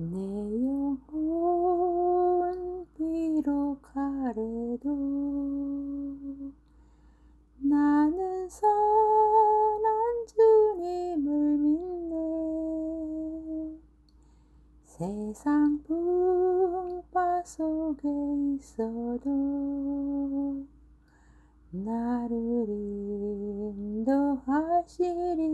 내 영혼 비록 가래도 나는 선한 주님을 믿네. 세상 풍파 속에 있어도 나를 인도하시리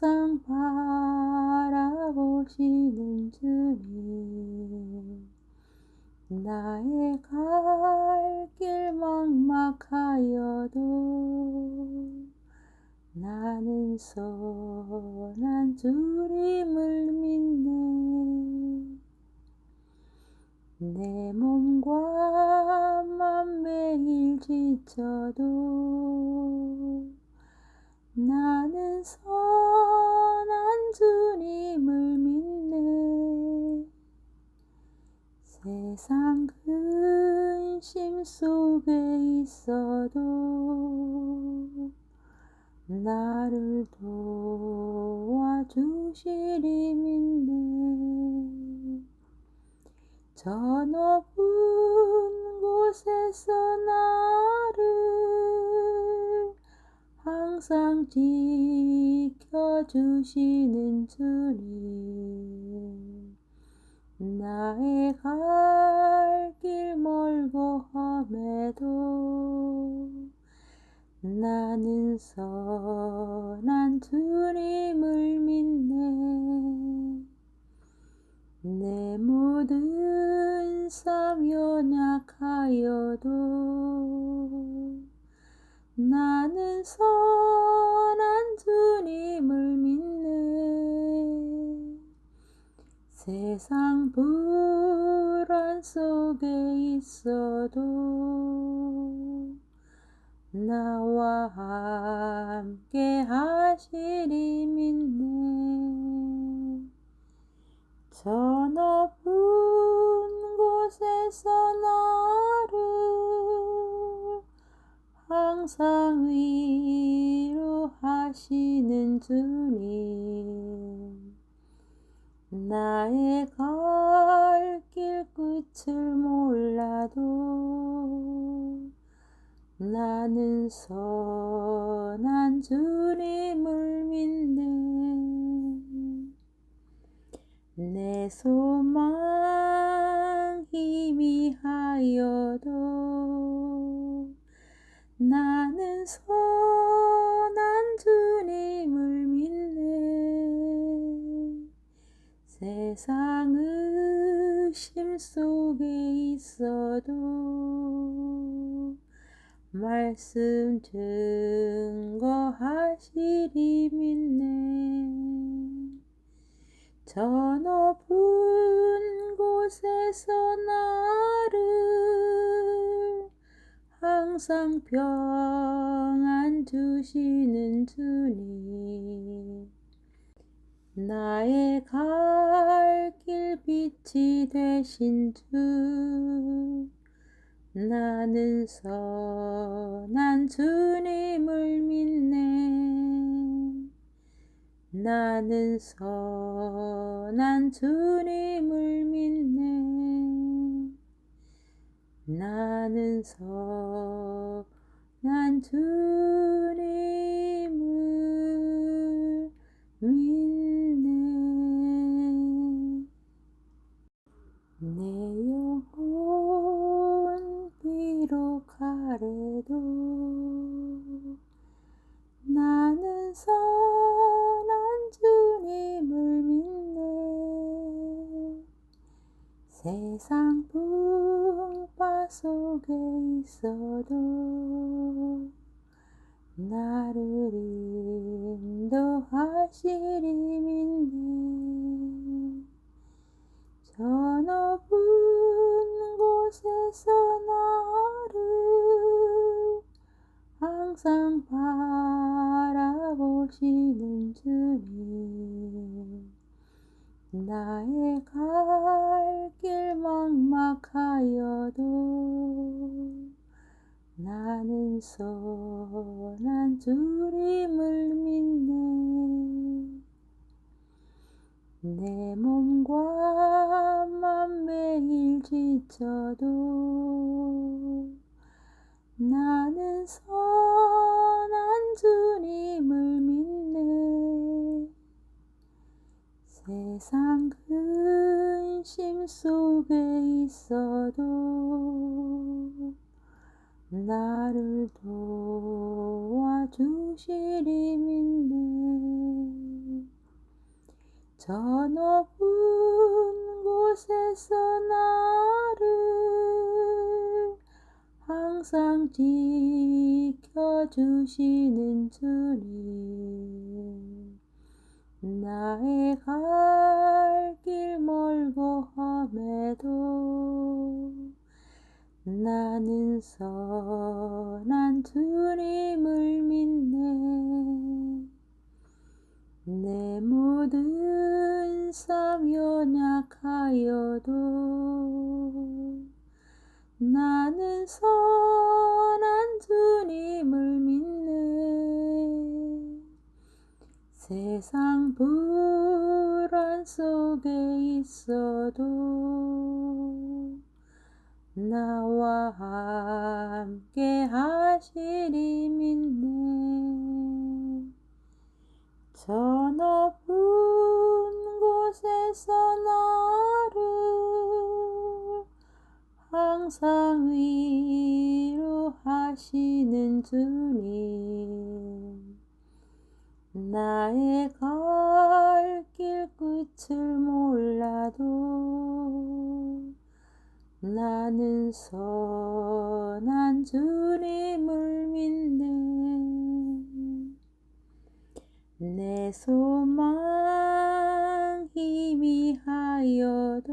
항상 바라보시는 주님. 나의 갈 길 막막하여도 나는 선한 주님을 믿네. 내 몸과 맘 매일 지쳐도 나는 선 속에 있어도 나를 도와주시리 믿네 저 높은 곳에서 나를 항상 지켜주시는 주님 나의 갈 길 멀고 험해도 나는 선한 주님을 믿네. 내 모든 삶 연약하여도 나는 선한 주님을 믿네 세상 불안 속에 있어도 나와 함께 하시리 믿네. 저 높은 곳에서 나를 항상 위로하시는 주님 나의 갈 길 끝을 몰라도 나는 선한 주님을 믿네. 내 소망 희미하여도 나는 선한 주님을 세상 의 심 속에 있어도 말씀 증거하시리 믿네. 저 높은 곳에서 나를 항상 평안 주시는 주님. 나의 갈길 빛이 되신 주. 나는 선한 주님을 믿네. 나는 선한 주님을 믿네. 나는 선한 주님을 내 영혼 비록 가래도 나는 선한 주님을 믿네. 세상 풍파 속에 있어도 나를 인도하시리 믿 항상 바라보시는 주님. 나의 갈 길 막막하여도 나는 선한 주님을 믿네. 내 몸과 맘 매일 지쳐도 나는 선한 주님을 믿네. 세상 근심 속에 있어도 나를 도와주시리 믿네 저 높은 곳에서 나를 항상 지켜주시는 주님. 나의 갈 길 멀고 험해도 나는 선한 주님을 믿네. 내 모든 삶 연약하여도 나는 선한 주님을 믿네. 세상 불안 속에 있어도 나와 함께 하시리 믿네. 저 높은 곳에서 나 항상 위로하시는 주님. 나의 갈 길 끝을 몰라도 나는 선한 주님을 믿네. 내 소망 희미하여도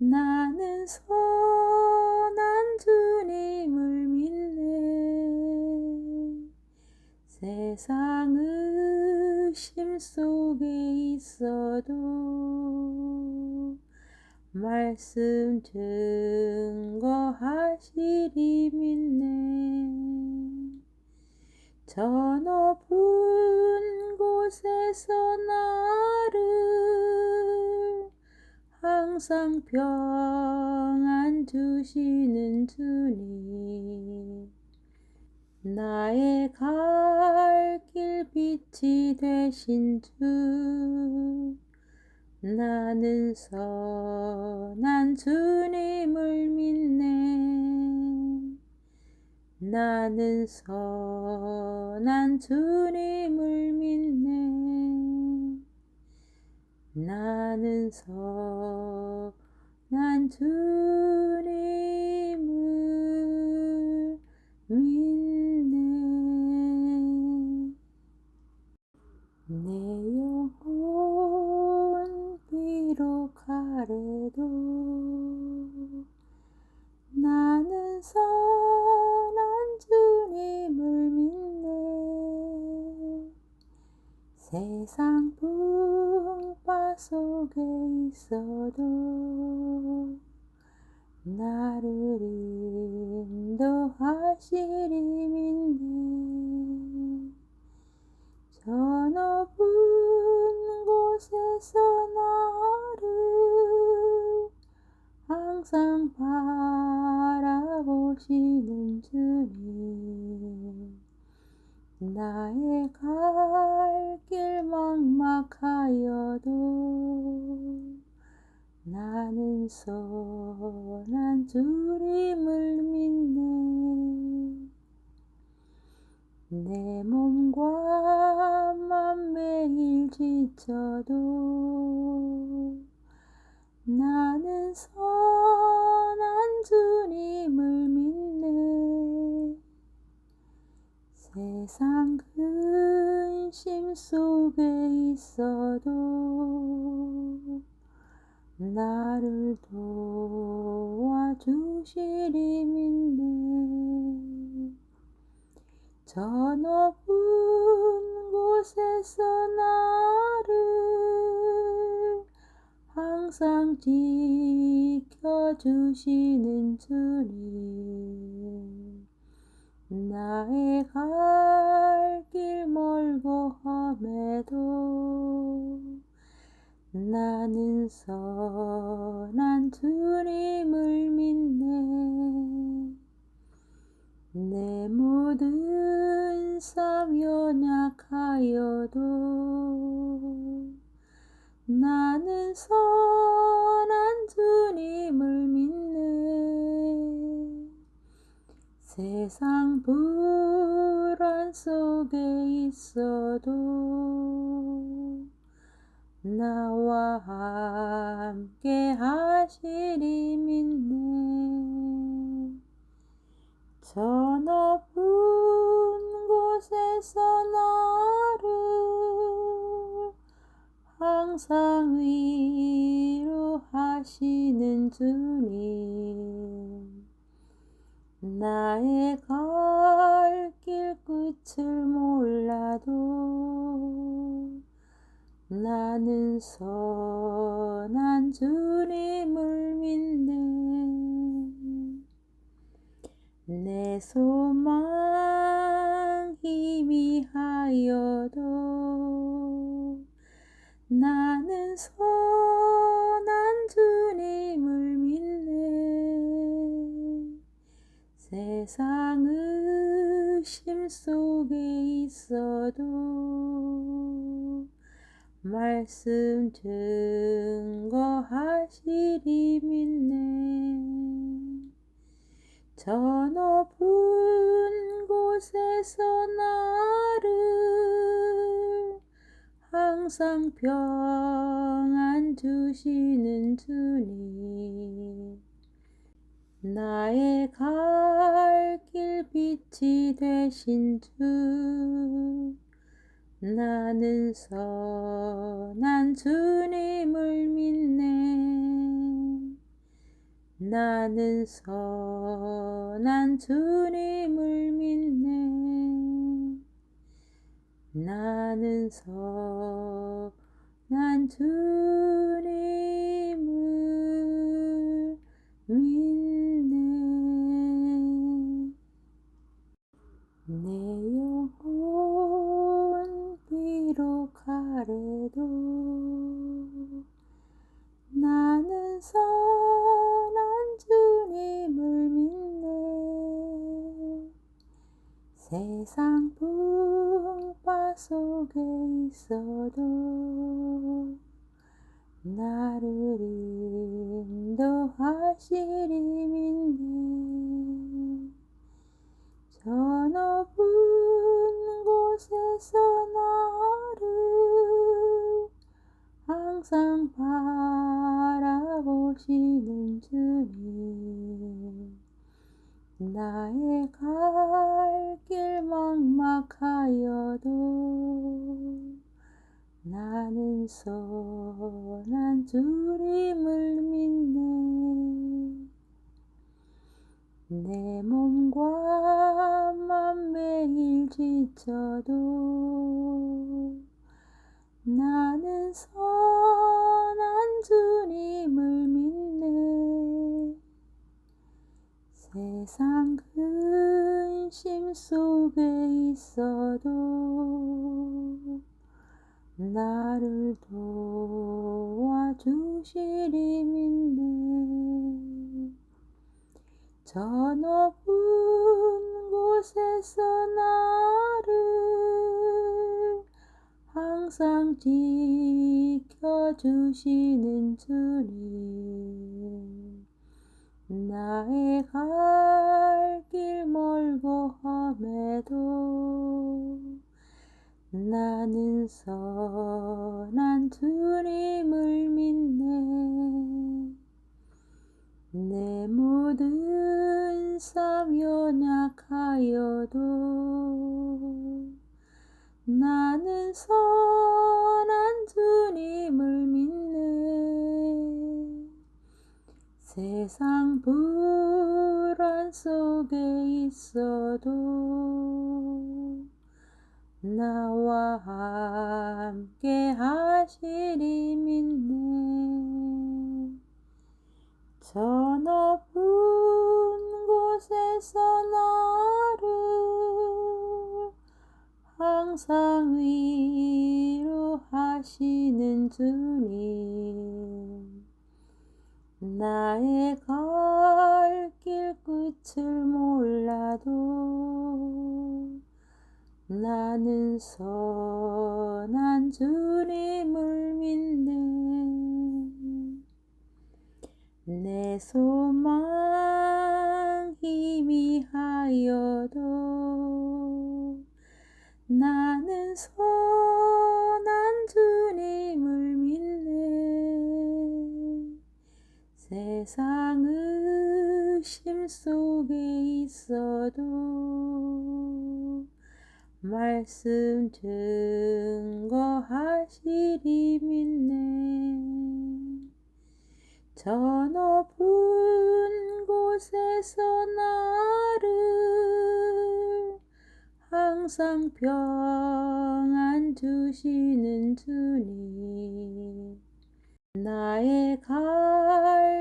나는 선한 주님을 믿네. 세상 의심 속에 있어도 말씀 증거하시리 믿네. 저 높은 곳에서 나를 항상 평안 주시는 주님. 나의 갈 길 빛이 되신 주. 나는 선한 주님을 믿네. 나는 선한 주님을 믿네 나는 선한 주님을 믿네. 내 속에 있어도 나를 인도하시리 믿네. 저 높은 곳에서 나를 항상 바라보시는 선한 주님을 믿네. 내 몸과 맘 매일 지쳐도 나는 선한 주님을 믿네. 세상 근심 속에 있어도 나를 도와주시리 믿네 저 높은 곳에서 나를 항상 지켜주시는 주님 나의 갈 길 멀고 험해도 나는 선한 주님을 믿네. 내 모든 삶 연약하여도 나는 선한 주님을 믿네. 세상 불안 속에 있어도 나와 함께 하시리 믿네 저 높은 곳에서 나를 항상 위로하시는 주님. 나의 갈 길 끝을 몰라도 나는 선한 주님을 믿네. 내 소망 희미하여도 나는 선한 주님을 믿네. 세상 의심 속에 있어도 말씀 증거하시리 믿네. 저 높은 곳에서 나를 항상 평안 주시는 주님. 나의 갈 길 빛이 되신 주 나는 선한 주님을 믿네. 나는 선한 주님을 믿네. 나는 선한 주님을 믿네. 내 속에 있어도 나를 인도하시리 믿네. 저 높은 곳에서 나를 항상 바라보시는 주님 나의 갈 길 막막하여도 나는 선한 주님을 믿네. 내 몸과 맘 매일 지쳐도 나는 선한 주님을 믿네. 세상 근심 속에 있어도 나를 도와주시리 믿네 저 높은 곳에서 나를 항상 지켜주시는 주님 나의 갈 길 멀고 험해도 나는 선한 주님을 믿네. 내 모든 삶 연약하여도 나는 선한 주님을 믿네 세상 불안 속에 있어도 나와 함께 하시리 믿네. 저 높은 곳에서 나를 항상 위로하시는 주님 나의 갈길 끝을 몰라도 나는 선한 주님을 믿네. 내 소망 희미하여도 나는 선한 주님을 믿네 세상 의심 속에 있어도 말씀 증거하시리 믿네. 저 높은 곳에서 나를 항상 평안 주시는 주님. 나의 갈길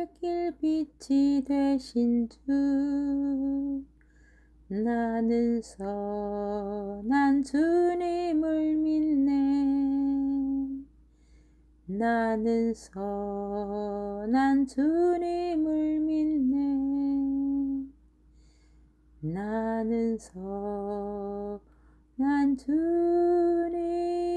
빛이 되신 주. 나는 선한 주님을 믿네. 나는 선한 주님을 믿네. 나는 선한 주님